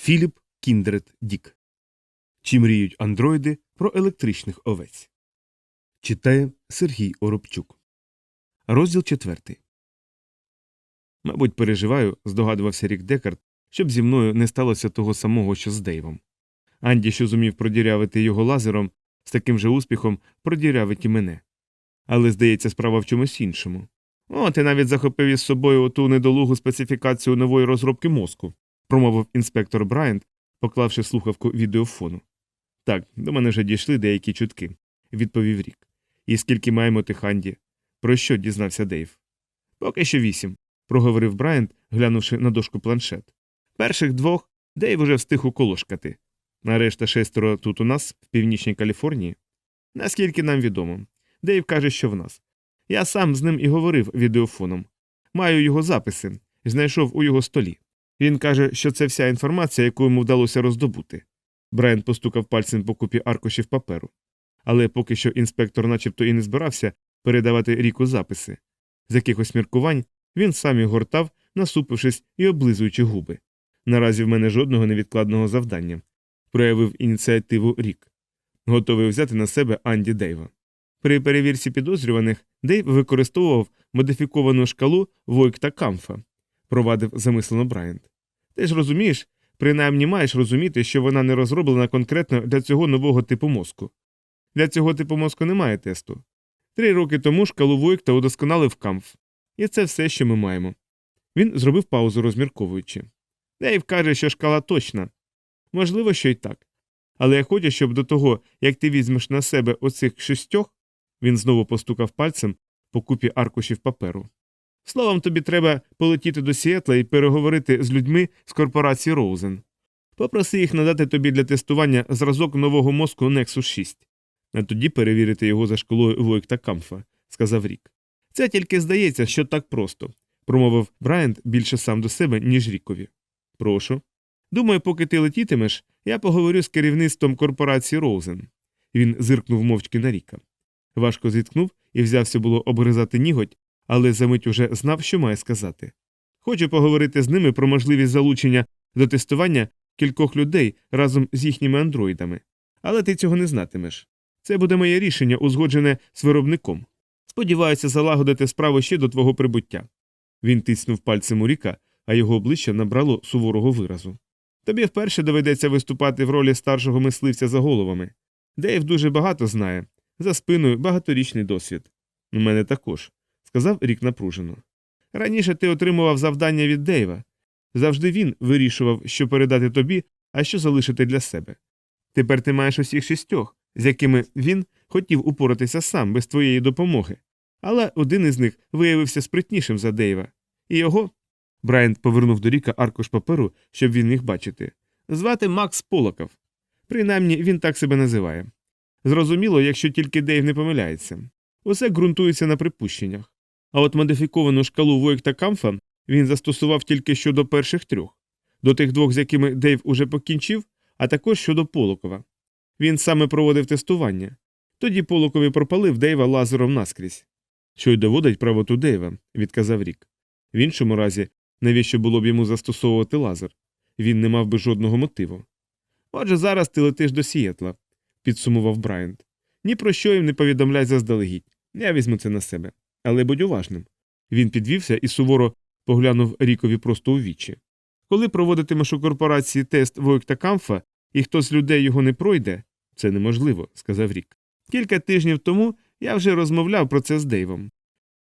Філіп Кіндред Дік. Чи мріють андроїди про електричних овець? Читає Сергій Оробчук. Розділ четвертий. Мабуть, переживаю, здогадувався Рік Декард, щоб зі мною не сталося того самого, що з Дейвом. Анді, що зумів продірявити його лазером, з таким же успіхом продірявить і мене. Але, здається, справа в чомусь іншому. О, ти навіть захопив із собою оту недолугу специфікацію нової розробки мозку, промовив інспектор Брайант, поклавши слухавку відеофону. Так, до мене вже дійшли деякі чутки, відповів Рік. І скільки маємо тих Анді? Про що дізнався Дейв? Поки що вісім, проговорив Брайант, глянувши на дошку планшет. Перших двох Дейв уже встиг уколошкати. А решта шестеро тут у нас, в північній Каліфорнії. Наскільки нам відомо. Дейв каже, що в нас. Я сам з ним і говорив відеофоном. Маю його записи, знайшов у його столі. Він каже, що це вся інформація, яку йому вдалося роздобути. Брайан постукав пальцем по купі аркушів паперу. Але поки що інспектор начебто і не збирався передавати ріку записи. З якихось міркувань він сам їх гортав, насупившись і облизуючи губи. Наразі в мене жодного невідкладного завдання, проявив ініціативу рік, готовий взяти на себе Анді Дейва. При перевірці підозрюваних Дейв використовував модифіковану шкалу Войкта Камфа, провадив замислено Брайант. Ти ж розумієш, принаймні маєш розуміти, що вона не розроблена конкретно для цього нового типу мозку. Для цього типу мозку немає тесту. Три роки тому шкалу Войкта удосконалив Камф. І це все, що ми маємо. Він зробив паузу, розмірковуючи. Дейв каже, що шкала точна. Можливо, що й так. Але я хочу, щоб до того, як ти візьмеш на себе оцих шістьох, він знову постукав пальцем по купі аркушів паперу. Словом, тобі треба полетіти до Сіетла і переговорити з людьми з корпорації Роузен. Попроси їх надати тобі для тестування зразок нового мозку Nexus 6, а тоді перевірити його за школою Войкта Камфа, сказав Рік. Це тільки здається, що так просто, промовив Брайант більше сам до себе, ніж Рікові. Прошу. Думаю, поки ти летітимеш, я поговорю з керівництвом корпорації Роузен. Він зиркнув мовчки на Ріка. Важко зіткнув і взявся було обгризати ніготь, але за мить уже знав, що має сказати. Хочу поговорити з ними про можливість залучення до тестування кількох людей разом з їхніми андроїдами. Але ти цього не знатимеш. Це буде моє рішення, узгоджене з виробником. Сподіваюся залагодити справу ще до твого прибуття. Він тиснув пальцем у ріка, а його обличчя набрало суворого виразу. Тобі вперше доведеться виступати в ролі старшого мисливця за головами. Дейв дуже багато знає, за спиною багаторічний досвід. У мене також, сказав рік напружено. Раніше ти отримував завдання від Дейва. Завжди він вирішував, що передати тобі, а що залишити для себе. Тепер ти маєш усіх шістьох, з якими він хотів упоратися сам без твоєї допомоги. Але один із них виявився спритнішим за Дейва, і його. Брайант повернув до Ріка аркуш паперу, щоб він міг бачити. Звати Макс Полоков. Принаймні він так себе називає. Зрозуміло, якщо тільки Дейв не помиляється. Усе ґрунтується на припущеннях. А от модифіковану шкалу Войкта Камфа він застосував тільки щодо перших трьох, до тих двох, з якими Дейв уже покінчив, а також щодо Полокова. Він саме проводив тестування. Тоді Полокові пропалив Дейва лазером наскрізь. Що й доводить правоту Дейва, відказав Рік. В іншому разі, навіщо було б йому застосовувати лазер? Він не мав би жодного мотиву. Отже, зараз ти летиш до Сієтла, підсумував Брайант. Ні про що їм не повідомляй заздалегідь. Я візьму це на себе. Але будь уважним. Він підвівся і суворо поглянув Рікові просто у вічі. Коли проводитимеш у корпорації тест Войкта Камфа, і хто з людей його не пройде, це неможливо, сказав Рік. Кілька тижнів тому я вже розмовляв про це з Дейвом.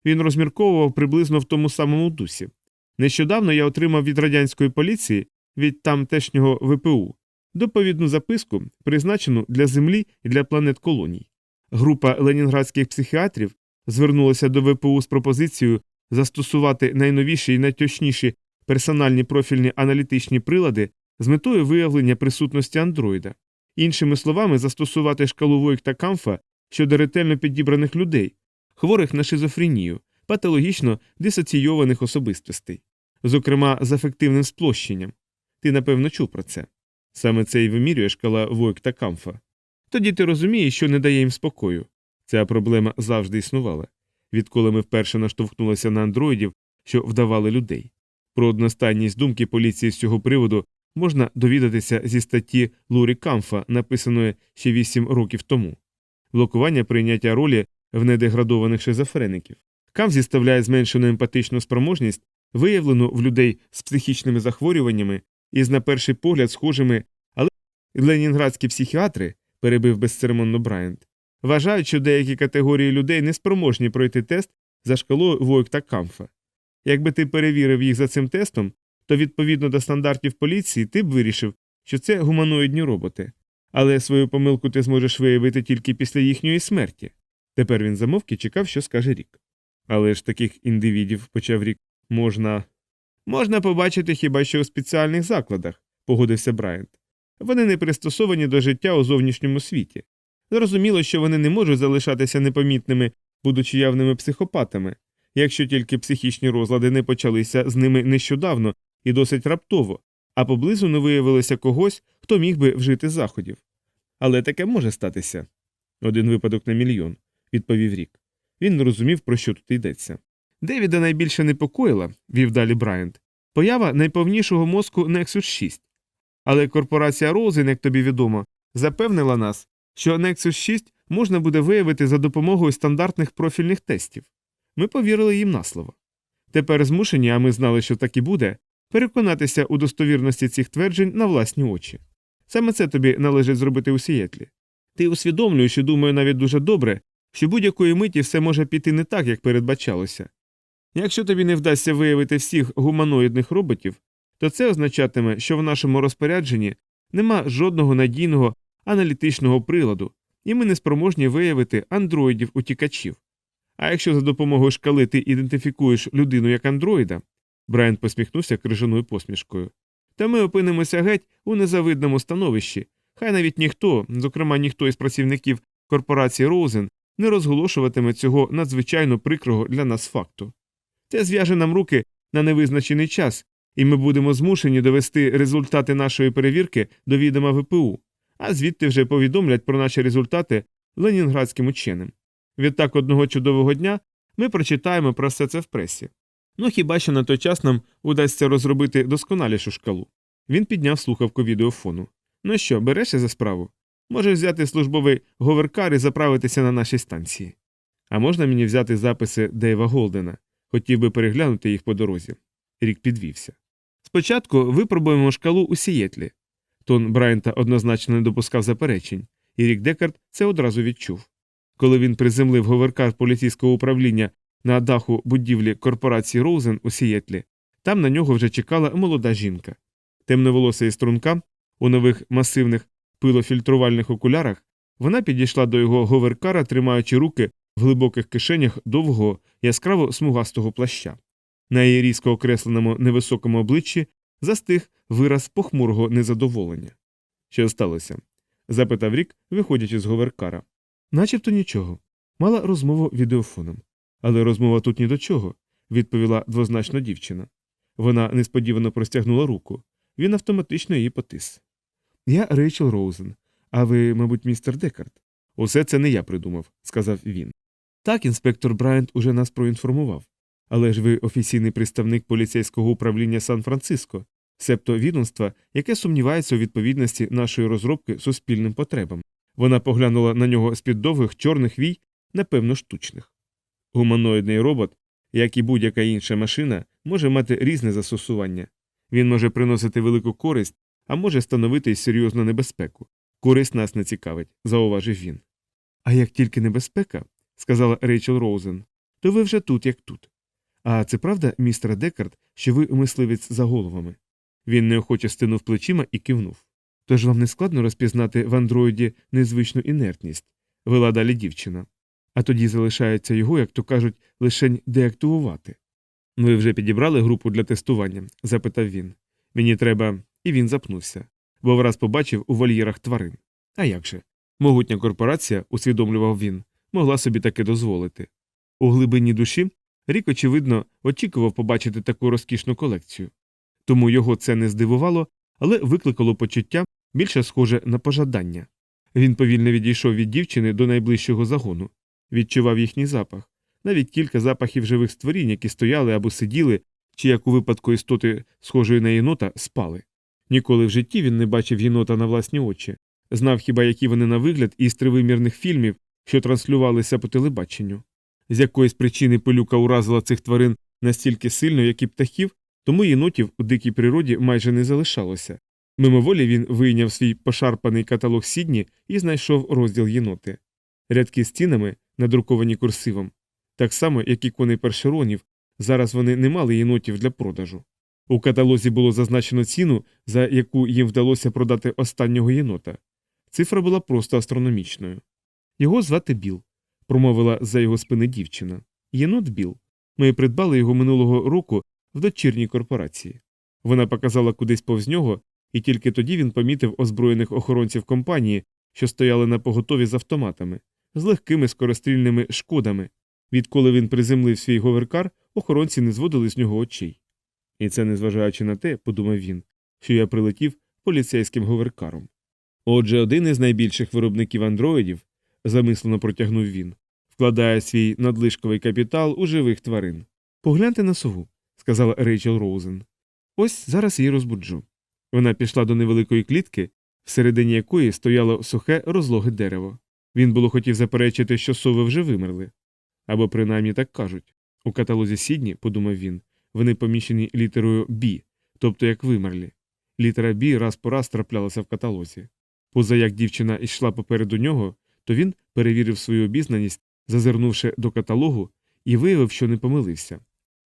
Він розмірковував приблизно в тому самому дусі. Нещодавно я отримав від радянської поліції, від тамтешнього ВПУ, доповідну записку, призначену для Землі і для планет колоній. Група ленінградських психіатрів звернулася до ВПУ з пропозицією застосувати найновіші і найточніші персональні профільні аналітичні прилади з метою виявлення присутності андроїда, іншими словами, застосувати шкалу Войкта Камфа щодо ретельно підібраних людей, хворих на шизофренію, патологічно дисоційованих особистостей, зокрема з ефективним сплощенням. Ти, напевно, чув про це. Саме це і вимірює шкала Войкта Камфа. Тоді ти розумієш, що не дає їм спокою. Ця проблема завжди існувала, відколи ми вперше наштовхнулися на андроїдів, що вдавали людей. Про одностайність думки поліції з цього приводу можна довідатися зі статті Лурі Камфа, написаної ще 8 років тому. Блокування прийняття ролі в недеградованих шизофреників. Камф зіставляє зменшену емпатичну спроможність, виявлену в людей з психічними захворюваннями і з на перший погляд схожими, але ленінградські психіатри, перебив безцеремонно Брайант, вважають, що деякі категорії людей не спроможні пройти тест за шкалою Войкта Камфа. Якби ти перевірив їх за цим тестом, то відповідно до стандартів поліції ти б вирішив, що це гуманоїдні роботи. Але свою помилку ти зможеш виявити тільки після їхньої смерті. Тепер він замовк і чекав, що скаже рік. Але ж таких індивідів, почав рік, можна. Можна побачити хіба що у спеціальних закладах, погодився Брайант. Вони не пристосовані до життя у зовнішньому світі. Зрозуміло, що вони не можуть залишатися непомітними, будучи явними психопатами, якщо тільки психічні розлади не почалися з ними нещодавно і досить раптово, а поблизу не виявилося когось, хто міг би вжити заходів. Але таке може статися. Один випадок на мільйон, відповів рік. Він не розумів, про що тут йдеться. Девіда найбільше непокоїла, вів далі Брайант, поява найповнішого мозку Nexus 6. Але корпорація Роузен, як тобі відомо, запевнила нас, що Nexus 6 можна буде виявити за допомогою стандартних профільних тестів. Ми повірили їм на слово. Тепер змушені, а ми знали, що так і буде, переконатися у достовірності цих тверджень на власні очі. Саме це тобі належить зробити у Сієтлі. Ти усвідомлюєш і думаю навіть дуже добре, що будь-якої миті все може піти не так, як передбачалося. Якщо тобі не вдасться виявити всіх гуманоїдних роботів, то це означатиме, що в нашому розпорядженні нема жодного надійного аналітичного приладу, і ми не спроможні виявити андроїдів утікачів. А якщо за допомогою шкали ти ідентифікуєш людину як андроїда, Брайан посміхнувся крижаною посмішкою, то ми опинимося геть у незавидному становищі, хай навіть ніхто, зокрема ніхто із працівників корпорації Роузен, не розголошуватиме цього надзвичайно прикрого для нас факту. Це зв'яже нам руки на невизначений час, і ми будемо змушені довести результати нашої перевірки до відома ВПУ, а звідти вже повідомлять про наші результати ленінградським ученим. Відтак одного чудового дня ми прочитаємо про все це в пресі. Ну хіба що на той час нам удасться розробити досконалішу шкалу. Він підняв слухавку відеофону. Ну що, берешся за справу? Можеш взяти службовий говеркар і заправитися на нашій станції. А можна мені взяти записи Дейва Голдена? Хотів би переглянути їх по дорозі. Рік підвівся. Спочатку випробуємо шкалу у Сієтлі. Тон Брайанта однозначно не допускав заперечень, і Рік Декарт це одразу відчув. Коли він приземлив говеркар поліцейського управління на даху будівлі корпорації Роузен у Сієтлі, там на нього вже чекала молода жінка. Темноволоса і струнка у нових масивних пилофільтрувальних окулярах, вона підійшла до його говеркара, тримаючи руки в глибоких кишенях довгого яскраво смугастого плаща. На її різко окресленому невисокому обличчі застиг вираз похмурого незадоволення. Що сталося? запитав рік, виходячи з говеркара. Начебто нічого. Мала розмову відеофоном. Але розмова тут ні до чого, відповіла двозначно дівчина. Вона несподівано простягнула руку. Він автоматично її потис. Я Рейчел Роузен, а ви, мабуть, містер Декарт. Усе це не я придумав, сказав він. Так, інспектор Брайант уже нас проінформував. Але ж ви офіційний представник поліцейського управління Сан-Франциско, себто відомства, яке сумнівається у відповідності нашої розробки суспільним потребам. Вона поглянула на нього з під довгих чорних вій, напевно, штучних. Гуманоїдний робот, як і будь-яка інша машина, може мати різне застосування. Він може приносити велику користь, а може становити серйозну небезпеку. Користь нас не цікавить, зауважив він. А як тільки небезпека, сказала Рейчел Роузен, то ви вже тут, як тут. А це правда, містер Декард, що ви мисливець за головами? Він неохоче стинув плечима і кивнув. Тож вам не складно розпізнати в андроїді незвичну інертність, вела далі дівчина. А тоді залишається його, як то кажуть, лишень деактивувати. Ви вже підібрали групу для тестування? запитав він. Мені треба. І він запнувся, бо враз побачив у вольєрах тварин. А як же? Могутня корпорація, усвідомлював він, могла собі таке дозволити. У глибині душі рік, очевидно, очікував побачити таку розкішну колекцію. Тому його це не здивувало, але викликало почуття більше схоже на пожадання. Він повільно відійшов від дівчини до найближчого загону, відчував їхній запах, навіть кілька запахів живих створінь, які стояли або сиділи, чи, як у випадку істоти, схожої на єнота, спали. Ніколи в житті він не бачив єнота на власні очі, знав хіба які вони на вигляд із тривимірних фільмів, що транслювалися по телебаченню. З якоїсь причини пилюка уразила цих тварин настільки сильно, як і птахів, тому єнотів у дикій природі майже не залишалося. Мимоволі він вийняв свій пошарпаний каталог Сідні і знайшов розділ єноти. Рядки з цінами, надруковані курсивом, так само, як і коней першеронів, зараз вони не мали єнотів для продажу. У каталозі було зазначено ціну, за яку їм вдалося продати останнього єнота. Цифра була просто астрономічною. Його звати Біл, промовила за його спини дівчина. Єнот Біл. Ми придбали його минулого року в дочірній корпорації. Вона показала кудись повз нього, і тільки тоді він помітив озброєних охоронців компанії, що стояли на поготові з автоматами, з легкими скорострільними шкодами. Відколи він приземлив свій говеркар, охоронці не зводили з нього очей. І це незважаючи на те, подумав він, що я прилетів поліцейським говеркаром. Отже, один із найбільших виробників андроїдів, замислено протягнув він, вкладає свій надлишковий капітал у живих тварин. Погляньте на сову, сказала Рейчел Роузен. Ось зараз її розбуджу. Вона пішла до невеликої клітки, всередині якої стояло сухе розлоге дерево. Він було хотів заперечити, що сови вже вимерли. Або принаймні так кажуть. У каталозі Сідні, подумав він, вони поміщені літерою Бі, тобто як вимерлі. Літера Бі раз по раз траплялася в каталозі. Поза як дівчина йшла попереду нього, то він перевірив свою обізнаність, зазирнувши до каталогу, і виявив, що не помилився.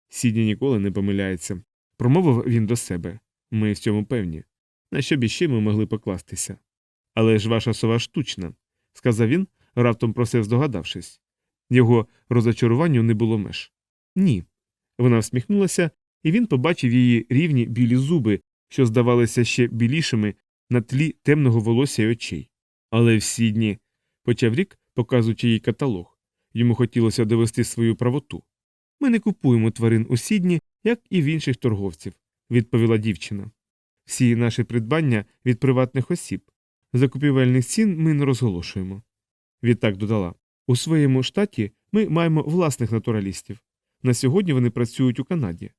Сідні ніколи не помиляється. Промовив він до себе. Ми в цьому певні. На що б іще ми могли покластися? Але ж ваша сова штучна, сказав він, раптом про це здогадавшись. Його розочаруванню не було меж. Ні. Вона всміхнулася, і він побачив її рівні білі зуби, що здавалися ще білішими на тлі темного волосся й очей. Але всі дні, почав рік, показуючи їй каталог. Йому хотілося довести свою правоту. Ми не купуємо тварин у сідні, як і в інших торговців, відповіла дівчина. Всі наші придбання від приватних осіб. Закупівельних цін ми не розголошуємо. Відтак додала у своєму штаті ми маємо власних натуралістів. На сьогодні вони працюють у Канаді.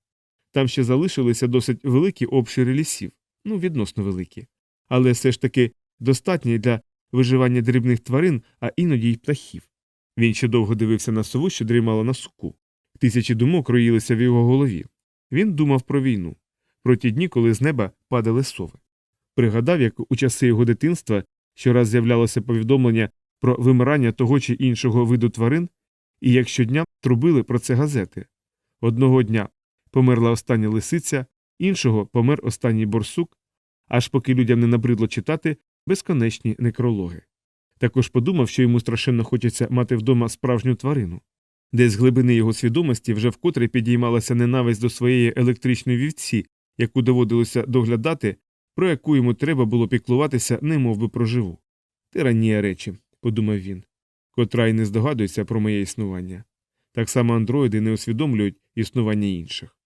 Там ще залишилися досить великі обшири лісів, ну, відносно великі, але все ж таки достатні для виживання дрібних тварин, а іноді й птахів. Він ще довго дивився на сову, що дрімала на суку. Тисячі думок роїлися в його голові. Він думав про війну, про ті дні, коли з неба падали сови. Пригадав, як у часи його дитинства щораз з'являлося повідомлення про вимирання того чи іншого виду тварин, і як щодня трубили про це газети. Одного дня померла остання лисиця, іншого помер останній борсук, аж поки людям не набридло читати безконечні некрологи. Також подумав, що йому страшенно хочеться мати вдома справжню тварину. Десь з глибини його свідомості вже вкотре підіймалася ненависть до своєї електричної вівці, яку доводилося доглядати, про яку йому треба було піклуватися, немов би про живу. Тиранія речі, подумав він, котра й не здогадується про моє існування. Так само андроїди не усвідомлюють існування інших.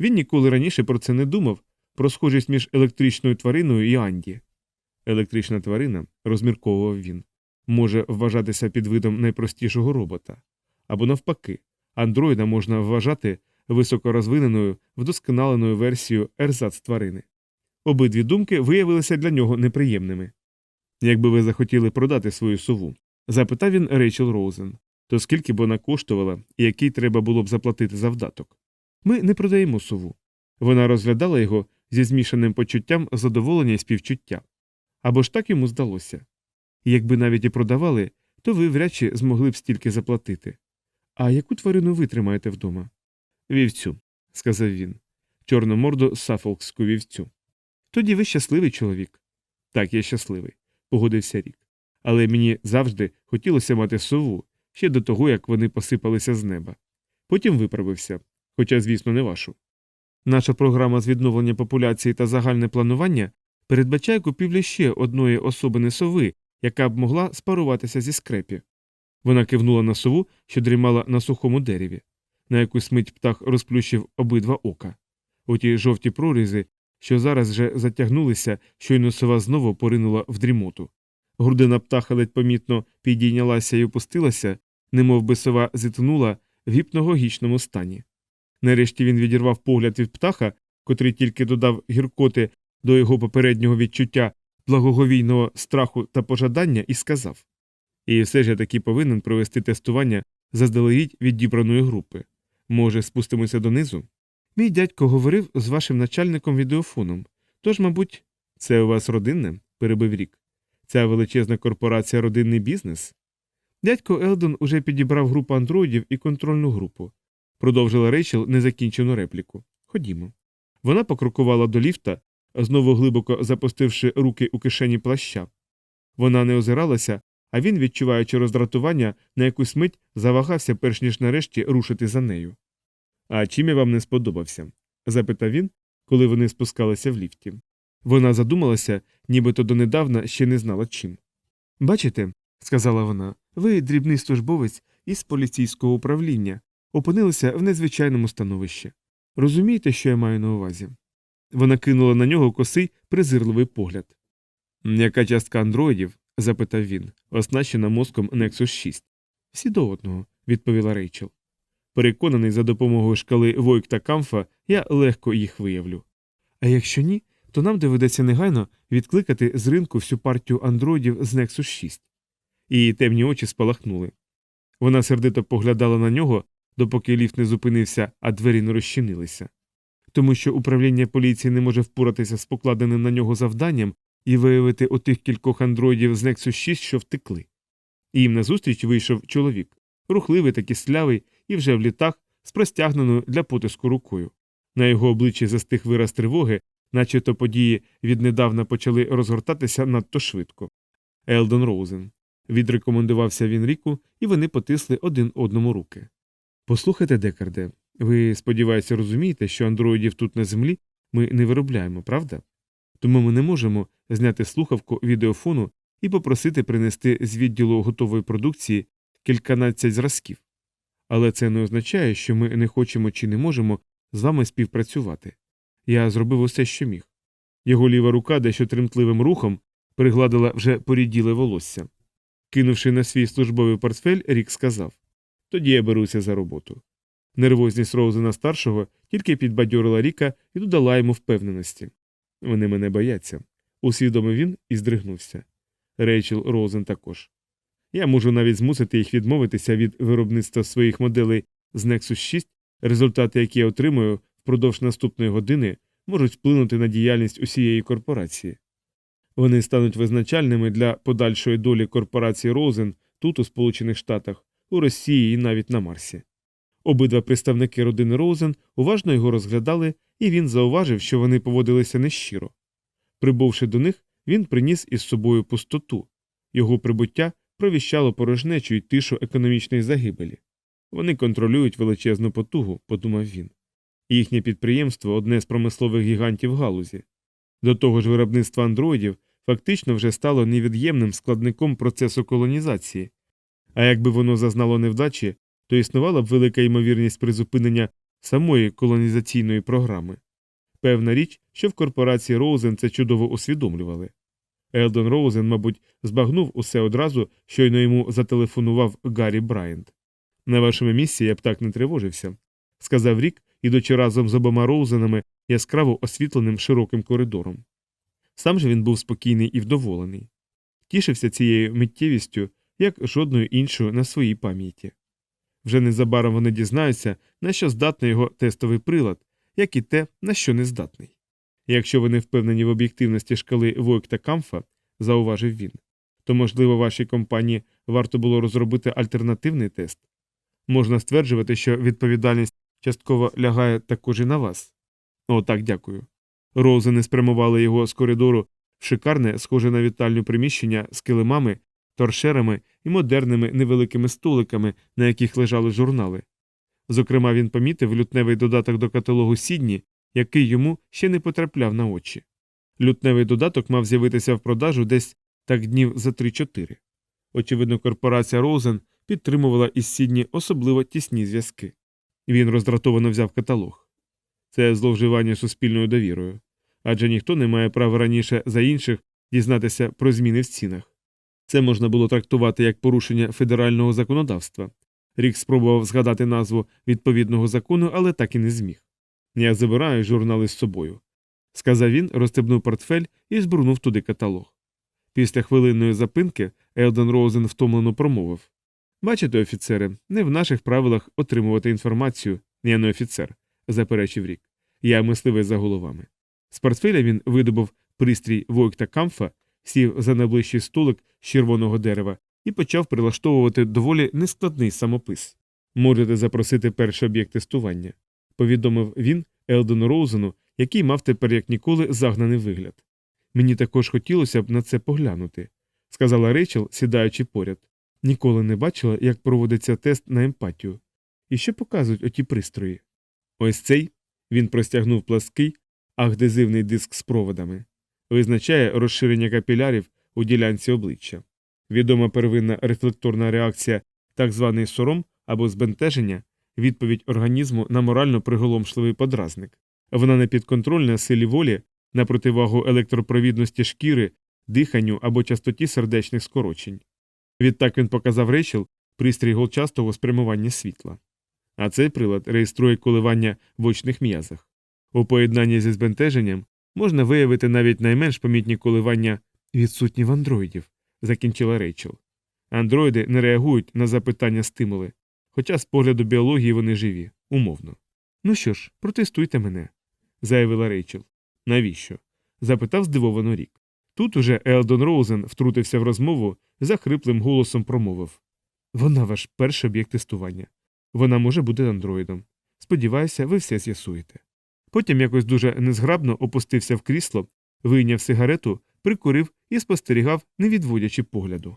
Він ніколи раніше про це не думав, про схожість між електричною твариною і Анді. Електрична тварина, розмірковував він, може вважатися під видом найпростішого робота. Або навпаки, андроїда можна вважати високорозвиненою, вдосконаленою версією ерзац тварини. Обидві думки виявилися для нього неприємними. Якби ви захотіли продати свою сову, запитав він Рейчел Роузен, то скільки б вона коштувала і який треба було б заплатити завдаток? Ми не продаємо сову. Вона розглядала його зі змішаним почуттям задоволення і співчуття. Або ж так йому здалося. Якби навіть і продавали, то ви вряд чи змогли б стільки заплатити. А яку тварину ви тримаєте вдома? Вівцю, сказав він. Чорноморду сафолкську вівцю. Тоді ви щасливий чоловік. Так, я щасливий, погодився рік. Але мені завжди хотілося мати сову ще до того, як вони посипалися з неба. Потім виправився, хоча, звісно, не вашу. Наша програма з відновлення популяції та загальне планування передбачає купівлю ще одної особини сови, яка б могла спаруватися зі скрепі. Вона кивнула на сову, що дрімала на сухому дереві. На якусь мить птах розплющив обидва ока. У ті жовті прорізи, що зараз вже затягнулися, щойно сова знову поринула в дрімоту. Грудина птаха ледь помітно підійнялася і опустилася, немов би сова зітхнула в гіпногогічному стані. Нарешті він відірвав погляд від птаха, котрий тільки додав гіркоти до його попереднього відчуття благоговійного страху та пожадання і сказав І все ж я таки повинен провести тестування заздалегідь відібраної групи. Може, спустимося донизу? Мій дядько говорив з вашим начальником відеофоном. Тож, мабуть, це у вас родинне? перебив рік. Ця величезна корпорація родинний бізнес? Дядько Елдон уже підібрав групу андроїдів і контрольну групу, продовжила Рейчел незакінчену репліку. Ходімо. Вона покрокувала до ліфта, знову глибоко запустивши руки у кишені плаща. Вона не озиралася, а він, відчуваючи роздратування, на якусь мить завагався, перш ніж нарешті рушити за нею. А чим я вам не сподобався? запитав він, коли вони спускалися в ліфті. Вона задумалася, нібито донедавна ще не знала чим. Бачите, сказала вона, ви, дрібний службовець із поліцейського управління, опинилися в незвичайному становищі. Розумієте, що я маю на увазі? Вона кинула на нього косий, презирливий погляд. Яка частка андроїдів? запитав він, оснащена мозком Nexus 6. Всі до одного, відповіла Рейчел. Переконаний, за допомогою шкали Войк та Камфа я легко їх виявлю. А якщо ні, то нам доведеться негайно відкликати з ринку всю партію андроїдів з Nexus 6. Її темні очі спалахнули. Вона сердито поглядала на нього, допоки ліфт не зупинився, а двері не розчинилися. Тому що управління поліції не може впоратися з покладеним на нього завданням і виявити отих кількох андроїдів з Nexus 6, що втекли. І їм назустріч вийшов чоловік, рухливий та кислявий, і вже в літах з простягненою для потиску рукою. На його обличчі застиг вираз тривоги, наче то події віднедавна почали розгортатися надто швидко. Елдон Роузен. Відрекомендувався він ріку, і вони потисли один одному руки. Послухайте, Декарде, ви, сподіваюся, розумієте, що андроїдів тут на землі ми не виробляємо, правда? Тому ми не можемо зняти слухавку відеофону і попросити принести з відділу готової продукції кільканадцять зразків. Але це не означає, що ми не хочемо чи не можемо з вами співпрацювати. Я зробив усе, що міг. Його ліва рука дещо тремтливим рухом пригладила вже поріділе волосся. Кинувши на свій службовий портфель, Рік сказав Тоді я беруся за роботу. Нервозність Роузена старшого тільки підбадьорила Ріка і додала йому впевненості. Вони мене бояться, усвідомив він і здригнувся. Рейчел Роузен також. Я можу навіть змусити їх відмовитися від виробництва своїх моделей з Nexus 6, результати, які я отримую впродовж наступної години, можуть вплинути на діяльність усієї корпорації. Вони стануть визначальними для подальшої долі корпорації Розен тут, у Сполучених Штатах, у Росії і навіть на Марсі. Обидва представники родини Роузен уважно його розглядали, і він зауважив, що вони поводилися нещиро. Прибувши до них, він приніс із собою пустоту. Його прибуття провіщало порожнечу й тишу економічної загибелі. Вони контролюють величезну потугу, подумав він. Їхнє підприємство одне з промислових гігантів галузі. До того ж, виробництво андроїдів фактично вже стало невід'ємним складником процесу колонізації, а якби воно зазнало невдачі, то існувала б велика ймовірність призупинення самої колонізаційної програми. Певна річ, що в корпорації Роузен це чудово усвідомлювали. Елдон Роузен, мабуть, збагнув усе одразу, щойно йому зателефонував Гаррі Брайант. На вашому місці я б так не тривожився, сказав Рік, ідучи разом з обома Роузенами яскраво освітленим широким коридором. Сам же він був спокійний і вдоволений, тішився цією миттєвістю, як жодною іншою на своїй пам'яті. Вже незабаром вони дізнаються, на що здатний його тестовий прилад, як і те, на що не здатний. Якщо вони впевнені в об'єктивності шкали Войк та Камфа, зауважив він, то, можливо, вашій компанії варто було розробити альтернативний тест. Можна стверджувати, що відповідальність частково лягає також і на вас. О, так, дякую. Роузени спрямували його з коридору в шикарне, схоже на вітальню приміщення з килимами, торшерами і модерними невеликими столиками, на яких лежали журнали. Зокрема, він помітив лютневий додаток до каталогу Сідні, який йому ще не потрапляв на очі. Лютневий додаток мав з'явитися в продажу десь так днів за 3-4. Очевидно, корпорація Роузен підтримувала із Сідні особливо тісні зв'язки. Він роздратовано взяв каталог. Це зловживання суспільною довірою, адже ніхто не має права раніше за інших дізнатися про зміни в цінах. Це можна було трактувати як порушення федерального законодавства. Рік спробував згадати назву відповідного закону, але так і не зміг. Я забираю журнали з собою, сказав він, розстебнув портфель і збурнув туди каталог. Після хвилинної запинки Елден Роузен втомлено промовив Бачите, офіцери, не в наших правилах отримувати інформацію, я не офіцер, заперечив рік. Я мисливець за головами. З портфеля він видобув пристрій Войкта Камфа, сів за найближчий столик з червоного дерева і почав прилаштовувати доволі нескладний самопис. Можете запросити перший об'єкт тестування, повідомив він Елдену Роузену, який мав тепер як ніколи загнаний вигляд. Мені також хотілося б на це поглянути, сказала Рейчел, сідаючи поряд. Ніколи не бачила, як проводиться тест на емпатію. І що показують оті пристрої? Ось цей він простягнув плаский, ахдезивний диск з проводами, визначає розширення капілярів у ділянці обличчя. Відома первинна рефлекторна реакція, так званий сором або збентеження, відповідь організму на морально приголомшливий подразник. Вона не підконтрольна силі волі на противагу електропровідності шкіри, диханню або частоті сердечних скорочень. Відтак він показав Рейчел пристрій голчастого спрямування світла. А цей прилад реєструє коливання в очних м'язах. У поєднанні зі збентеженням можна виявити навіть найменш помітні коливання відсутні в андроїдів, закінчила Рейчел. Андроїди не реагують на запитання стимули, хоча з погляду біології вони живі, умовно. Ну що ж, протестуйте мене, заявила Рейчел. Навіщо? запитав здивовано рік. Тут уже Елдон Роузен втрутився в розмову, захриплим голосом промовив Вона ваш перший об'єкт тестування. Вона може бути андроїдом. Сподіваюся, ви все з'ясуєте. Потім якось дуже незграбно опустився в крісло, вийняв сигарету, прикурив і спостерігав, не відводячи погляду.